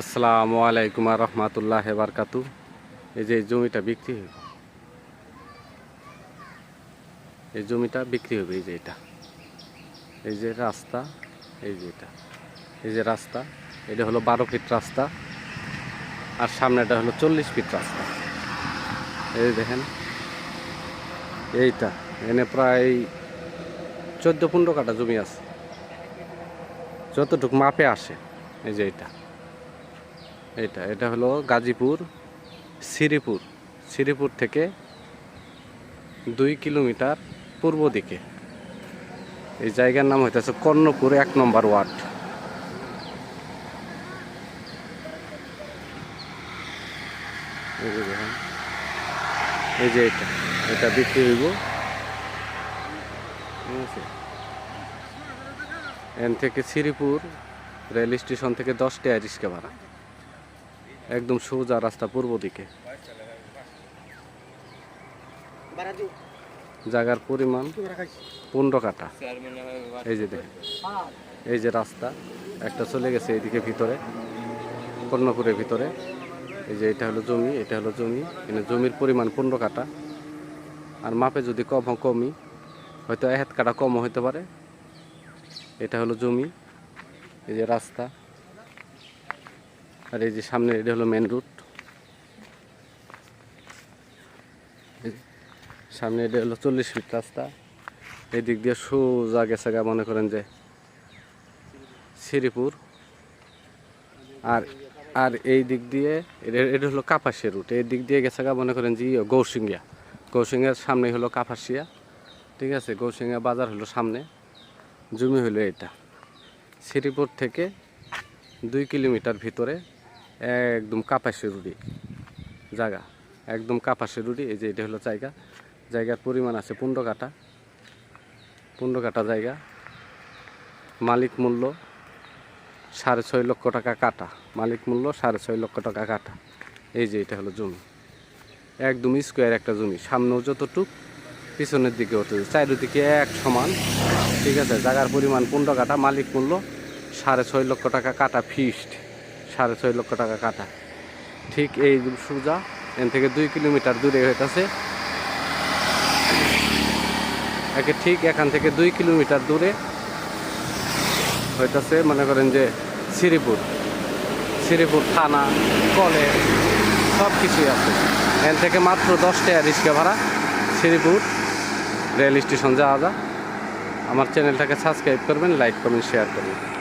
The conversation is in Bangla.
আসসালামু আলাইকুম আর রহমতুল্লাহ বারকাতু। এই যে জমিটা বিক্রি হইব। এই জমিটা বিক্রি হবে এই যে এটা। এই যে রাস্তা, এই যে এটা। এই যে রাস্তা, এটা হলো বারো ফিট রাস্তা। আর সামনেটা হলো চল্লিশ ফিট রাস্তা। এই দেখেন, এইটা। এনে প্রায় চোদ্দ পনেরো কাটা জমি আছে। যতটুকু মাপে আসে, এই যে এটা। এটা এটা হলো গাজীপুর, শ্রীপুর। শ্রীপুর থেকে দুই কিলোমিটার পূর্ব দিকে। এই জায়গার নাম হইতেছে কর্ণপুর, এক নম্বর ওয়ার্ড। এই যে এটা এটা বিক্রি হইব। ঠিক আছে? এন থেকে শ্রীপুর রেল স্টেশন থেকে দশটা রিক্সা ভাড়া। একদম সোজা রাস্তা পূর্ব দিকে। জায়গার পরিমাণ পনেরো কাটা এই যে দেখেন, এই যে রাস্তা, একটা চলে গেছে এইদিকে ভিতরে, কর্ণপুরের ভিতরে। এই যে এটা হলো জমি, এটা হলো জমি, এখানে জমির পরিমাণ পনেরো কাটা আর মাপে যদি কম কমই, হয়তো এক কাটা কমও হতে পারে। এটা হলো জমি, এই যে রাস্তা। আর এই যে সামনে এটা হলো মেন রুট সামনে এটা হলো চল্লিশ ফিট রাস্তা। এই দিক দিয়ে সোজা গেছে গা মনে করেন যে শ্রীপুর আর আর এই দিক দিয়ে এটা হলো কাপাসিয়া রুট এই দিক দিয়ে গেছে গা মনে করেন যে ইয়ে, গৌসিঙ্গিয়া গৌসিঙ্গিয়ার সামনে হলো কাপাসিয়া। ঠিক আছে? গৌসিঙ্গিয়া বাজার হলো সামনে। জমি হলো এটা শ্রীপুর থেকে দুই কিলোমিটার ভিতরে একদম কাপাসি রুডি জায়গা, একদম কাপাসি রুডি এই যে এটা হলো জায়গা। জায়গার পরিমাণ আছে পনেরো কাটা পনেরো কাটা জায়গা। মালিক মূল্য সাড়ে ছয় লক্ষ টাকা কাটা মালিক মূল্য সাড়ে ছয় লক্ষ টাকা কাটা এই যে এটা হলো জমি, একদম স্কোয়ার একটা জমি, সামনেও যতটুক, পিছনের দিকে হতে চারিদিকে এক সমান। ঠিক আছে, জায়গার পরিমাণ পনেরো কাটা মালিক মূল্য সাড়ে ছয় লক্ষ টাকা কাটা ফিস্ট সাড়ে ছয় লক্ষ টাকা কাটা। ঠিক এই সোজা, এন থেকে দুই কিলোমিটার দূরে হইতেছে। একে ঠিক এখান থেকে দুই কিলোমিটার দূরে হইতেছে, মনে করেন যে শ্রীপুর। শ্রীপুর থানা কলেজ সব কিছুই আছে। এন থেকে মাত্র দশ টাকা রিক্সা ভাড়া শ্রীপুর রেল স্টেশন যাওয়া যা আমার চ্যানেলটাকে সাবস্ক্রাইব করবেন, লাইক করবেন, শেয়ার করবেন।